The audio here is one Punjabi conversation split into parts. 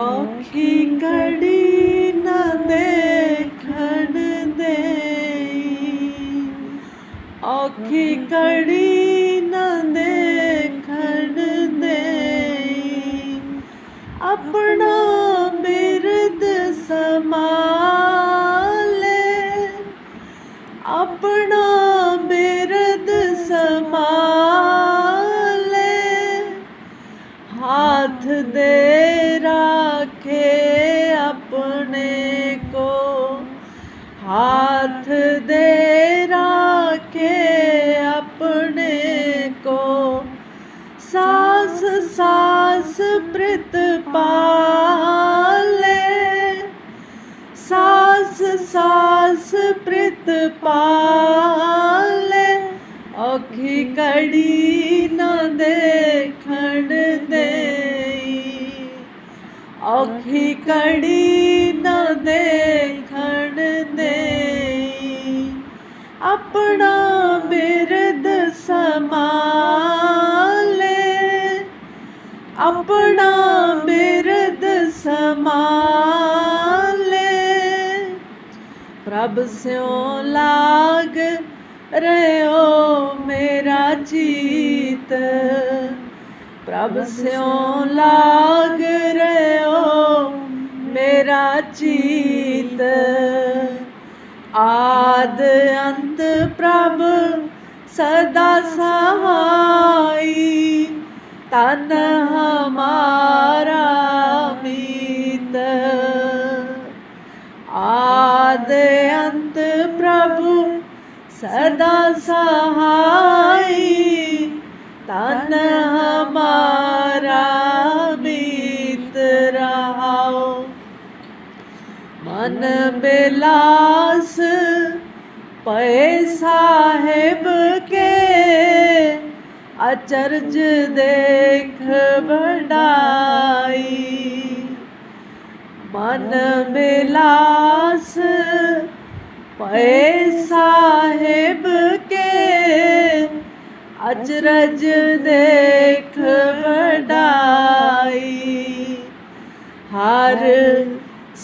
ਔਖੀ ਕੜੀ ਨਾ ਦੇਖਣ ਦੇ ਔਖੀ ਕੜੀ ਨਾ ਦੇਖਣ ਦੇ ਆਪਣਾ ਬਿਰਦ ਸਮਾਲੇ ਆਪਣਾ ਬਿਰਦ ਹੱਥ ਦੇ ਰੱਖੇ ਆਪਣੇ ਕੋ ਹੱਥ ਦੇ ਰੱਖੇ ਆਪਣੇ ਕੋ ਸਾਸ ਸਾਸ ਪ੍ਰਿਤ ਪਾ ਔਖੀ ਕੜੀ ਨਾ ਦੇਖਣ ਦੇ ਆਪਣਾ ਬਿਰਦ ਸਮਾਲੇ ਆਪਣਾ ਬਿਰਦ ਸਮਾਲੇ ਪ੍ਰਭ ਸਿਉ ਲਾਗ ਰਿਓ ਮੇਰਾ ਜੀਤ। ਪ੍ਰਭ ਸਿਉ ਲਾਗ ਰਿਓ, ਮੇਰਾ ਜੀਤ ਆਦ ਅੰਤ ਪ੍ਰਭ ਸਦਾ ਸਹਾਈ ਤਨ ਹਮਾਰਾ ਮੀਤ। ਆਦ ਅੰਤ ਪ੍ਰਭੂ ਸਦਾ ਸਹਾਈ ਤਨ ਮਨ ਬਿਲਾਸ ਪਏ ਸਾਹਿਬ ਕੇ ਅਚਰਜ ਦੇਖ ਬੜਾਈ ਮਨ ਬਿਲਾਸ ਪਏ ਸਾਹਿਬ ਕੇ ਅਚਰਜ ਦੇਖ ਵਡਾਈ। ਹਰ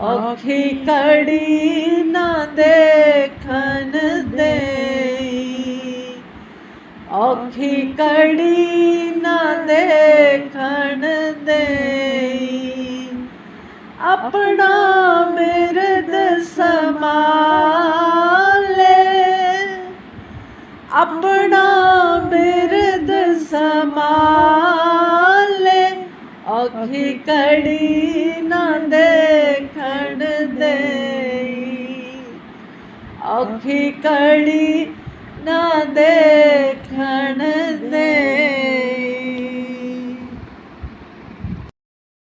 ਔਖੀ ਕੜੀ ਨਾ ਦੇਖਣ ਦੇਈ। ਔਖੀ ਕੜੀ ਨਾ ਦੇਖਣ ਦੇਈ। ਆਪਣਾ ਬਿਰਦ ਸਮਾਲੇ ਆਪਣਾ ਬਿਰਦ ਸਮਾਲੇ ਔਖੀ ਕੜੀ ਦੇਈ ਔਖੀ ਕੜੀ ਨਾ ਦੇਖਣ